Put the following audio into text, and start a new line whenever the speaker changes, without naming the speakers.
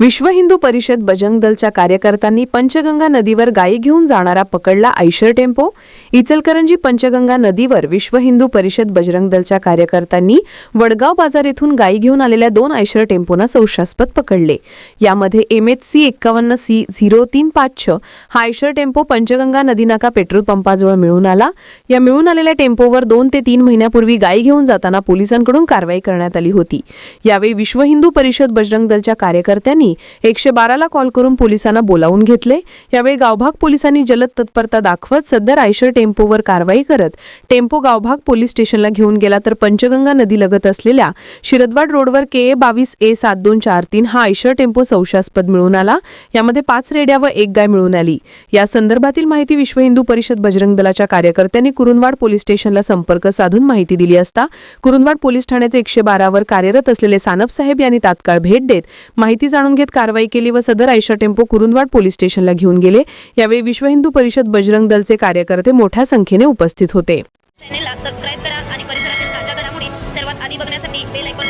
विश्व हिंदू परिषद बजरंग दलच्या कार्यकर्त्यांनी पंचगंगा नदीवर गायी घेऊन जाणारा पकडला आयशर टेम्पो. इचलकरंजी पंचगंगा नदीवर विश्व हिंदू परिषद बजरंग दलच्या कार्यकर्त्यांनी वडगाव बाजार येथून गायी घेऊन आलेल्या दोन आयशर टेम्पोना संशयास्पद पकडले. यामध्ये एम एच सी एक्कावन्न सी झिरो तीन पाच छ हा आयशर टेम्पो पंचगंगा नदीनाका पेट्रोल पंपाजवळ मिळून आला. या मिळून आलेल्या टेम्पोवर दोन ते तीन महिन्यापूर्वी गायी घेऊन जाताना पोलिसांकडून कारवाई करण्यात आली होती. यावेळी विश्व हिंदू परिषद बजरंग दलच्या कार्यकर्त्यांनी एकशे बाराला कॉल करून पोलिसांना बोलावून घेतले. यावेळी गावभाग पोलिसांनी जलद तत्परता दाखवत सदर आयशर टेम्पोवर कारवाई करत टेम्पो गावभाग पोलीस स्टेशनला घेऊन गेला तर पंचगंगा नदी लगत असलेल्या शिरदवाड रोडवर के ए बावीस ए सात दोन चार तीन हा आयशर टेम्पो संशयास्पद मिळून आला. यामध्ये पाच रेड्या व एक गाय मिळून आली. या संदर्भातील माहिती विश्व हिंदू परिषद बजरंग दलाच्या कार्यकर्त्यांनी कुरुंदवाड पोलीस स्टेशनला संपर्क साधून माहिती दिली असता कुरुंदवाड पोलीस ठाण्याचे एकशे बारावर कार्यरत असलेले सानप साहेब यांनी तात्काळ भेट देत माहिती जाणून घेत कारवाई केली व सदर आयशा टेम्पो कुरुंदवाड पोलीस स्टेशनला घेऊन गेले. यावेळी विश्व हिंदू परिषद बजरंग दलचे कार्यकर्ते मोठ्या संख्येने उपस्थित होते.
चॅनेलला सबस्क्राईब करा आणि परिसरातील ताज्या घडामोडी सर्वात आधी बघण्यासाठी बेल आयकॉन